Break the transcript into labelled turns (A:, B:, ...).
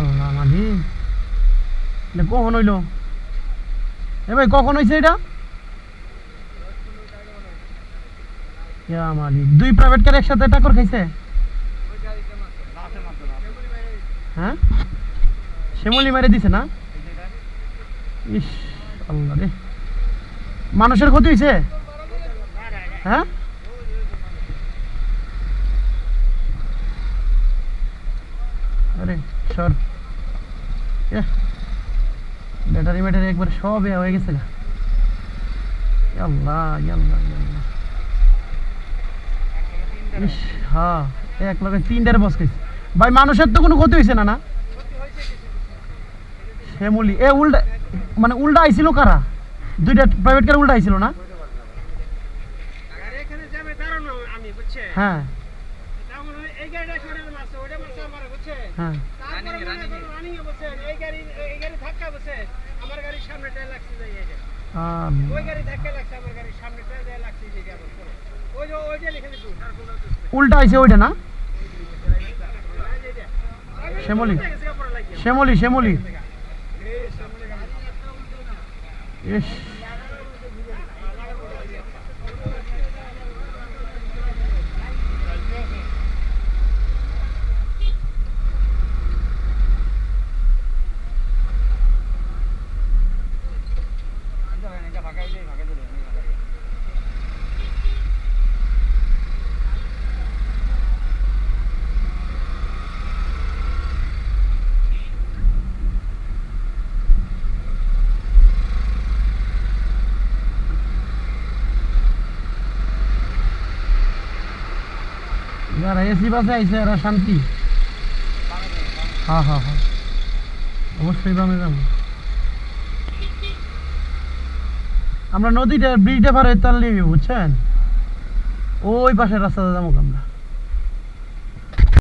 A: আল্লাহ মাঝি কখন হইল? এ ভাই, কখন হয়েছে এটা? মালিক, দুই প্রাইভেট কার একসাথে টাকর খাইছে? হ্যাঁ? শ্যামলি মেরে দিছে না? ইস, আল্লাহ রে। মানুষের ক্ষতি হয়েছে হ্যাঁ? আরে সর। ব্যাটারি ব্যাটারি একবার সব এ হয়ে গেছে গা। আল্লাহ আল্লাহ আল্লাহ ইস হ্যাঁ এক লগে তিনটার বস খাইছে। ভাই মানুষের তো কোনো ক্ষতি হয়েছে না না? শ্যামলি এ উল্টা মানে উল্টা আইছিল কারা? দুইটা প্রাইভেট কার উল্টা আইছিল না? হ্যাঁ। হ্যাঁ। উল্টা আইছে ওইটা না? শ্যামলি শ্যামলি শ্যামলি। ইস যারা এসি বাসে আইছে এরা শান্তি। হ্যাঁ হ্যাঁ হ্যাঁ অবশ্যই বামে যাব। আমরা নদীটা ব্রিজটা পার হয়ে তার বুঝছেন? ওই পাশের রাস্তাতে যাব আমরা।